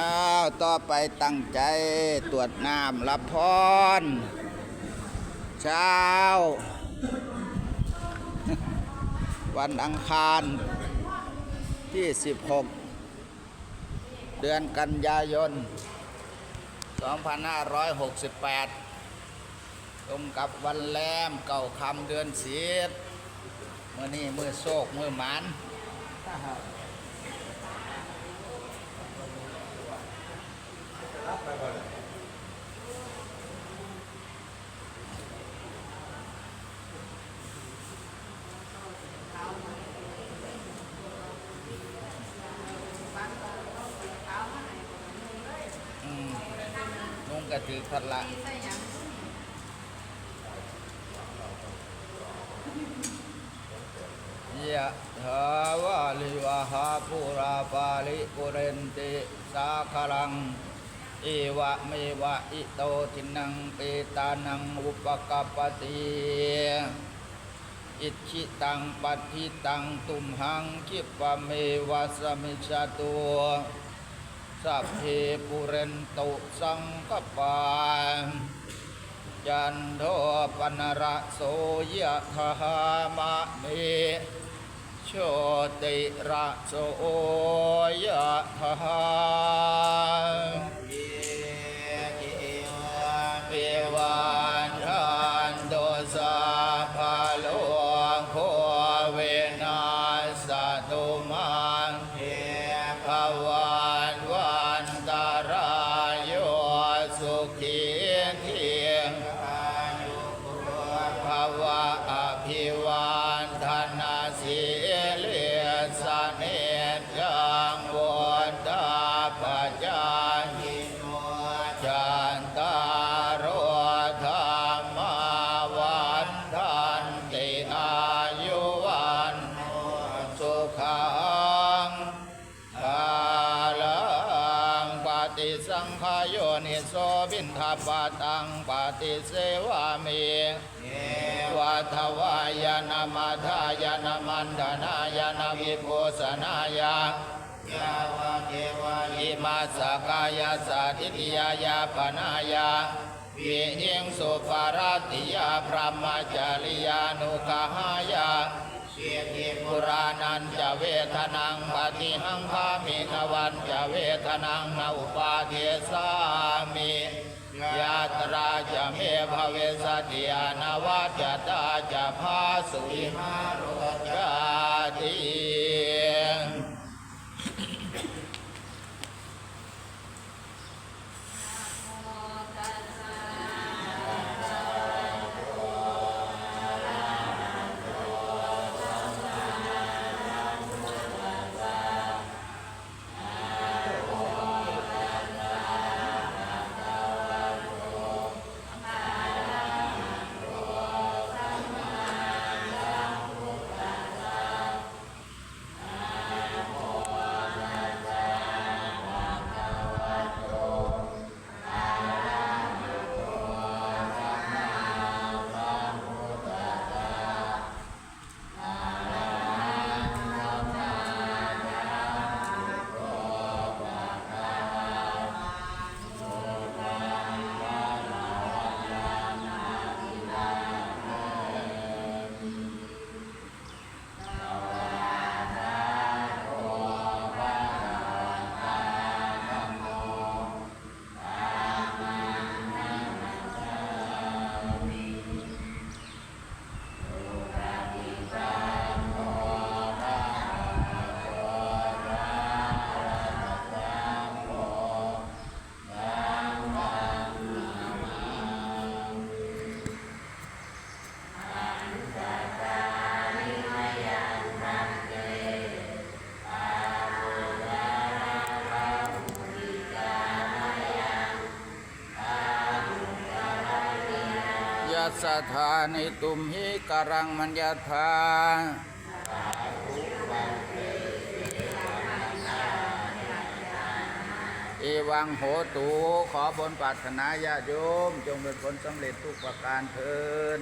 อ้าวต่อไปตั้งใจตรวจน้ำรับพร เช้า วันอังคารที่ 16 เดือนกันยายน 2568 ตรงกับวันแรมเก่าคำเดือนสีดมื่อนี้มือโศกมือหมัน อืมนุ่งกระถือพัดละยะถาวาลิวหาปุราปาลิปุเรนติสาคลัง เอวะเมวะอิโตทินังเปตานังอุปกปปติอิชิตังปัติตังตุมหังคิปะเมวะสมิชาตัวสัพเพปุเรนตุสังกปาจันโทปนระโสยะธามะเมโชติระโสยะธา ฏิสังขายโยนิโสบินทปาตังปฏิเสวามิวัฏวายนามาทายนามันดานายนาวิโภสนายายาวะเทวาอิมาสกายาสัติติยายาปนายาวิหิงสุปาราติยาพระมจาริยานุกหายา ปุรานันจะเวทนังปฏิหังพามินวันจะเวทนังนาอุปาเทสามิยาตราจะเมภเวสติยานวัจตาจะพาสุวิหารจา ยัสสถานิตุมหิกรังมัญญาธาเอวังโหตูขอผลปรารถนาญาโยม จงเป็นผลสำเร็จทุกประการเทิน